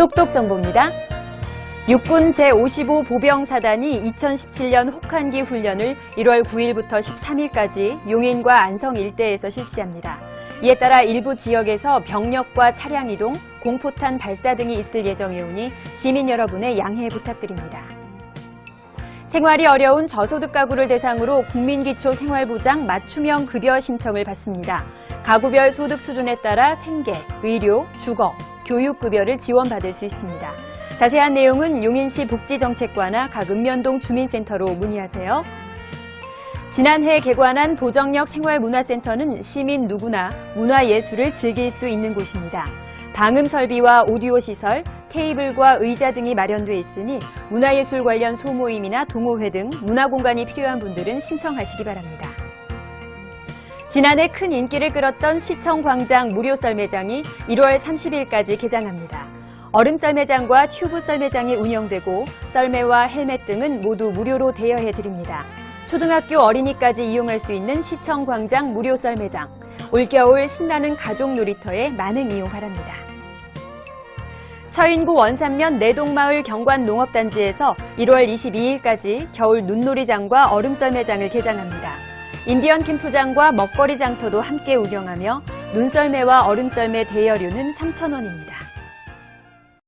똑똑 정보입니다. 육군 제55 보병사단이 2017년 혹한기 훈련을 1월 9일부터 13일까지 용인과 안성 일대에서 실시합니다. 이에 따라 일부 지역에서 병력과 차량 이동, 공포탄 발사 등이 있을 예정이오니 시민 여러분의 양해 부탁드립니다. 생활이 어려운 저소득 가구를 대상으로 국민기초 생활보장 맞춤형 급여 신청을 받습니다. 가구별 소득 수준에 따라 생계, 의료, 주거, 교육급여를 지원받을 수 있습니다. 자세한 내용은 용인시 복지정책과나 각 읍면동 주민센터로 문의하세요. 지난해 개관한 도정역 생활문화센터는 시민 누구나 문화예술을 즐길 수 있는 곳입니다. 방음 설비와 오디오 시설, 테이블과 의자 등이 마련돼 있으니 문화예술 관련 소모임이나 동호회 등 문화공간이 필요한 분들은 신청하시기 바랍니다. 지난해 큰 인기를 끌었던 시청 광장 무료 썰매장이 1월 30일까지 개장합니다. 얼음 썰매장과 튜브 썰매장이 운영되고 썰매와 헬멧 등은 모두 무료로 대여해 드립니다. 초등학교 어린이까지 이용할 수 있는 시청 광장 무료 썰매장. 올겨울 신나는 가족 놀이터에 많은 이용 바랍니다. 처인구 원산면 내동마을 경관 농업단지에서 1월 22일까지 겨울 눈놀이장과 얼음썰 매장을 개장합니다. 인디언 캠프장과 먹거리 장터도 함께 운영하며 눈썰매와 얼음썰매 대여료는 3,000원입니다.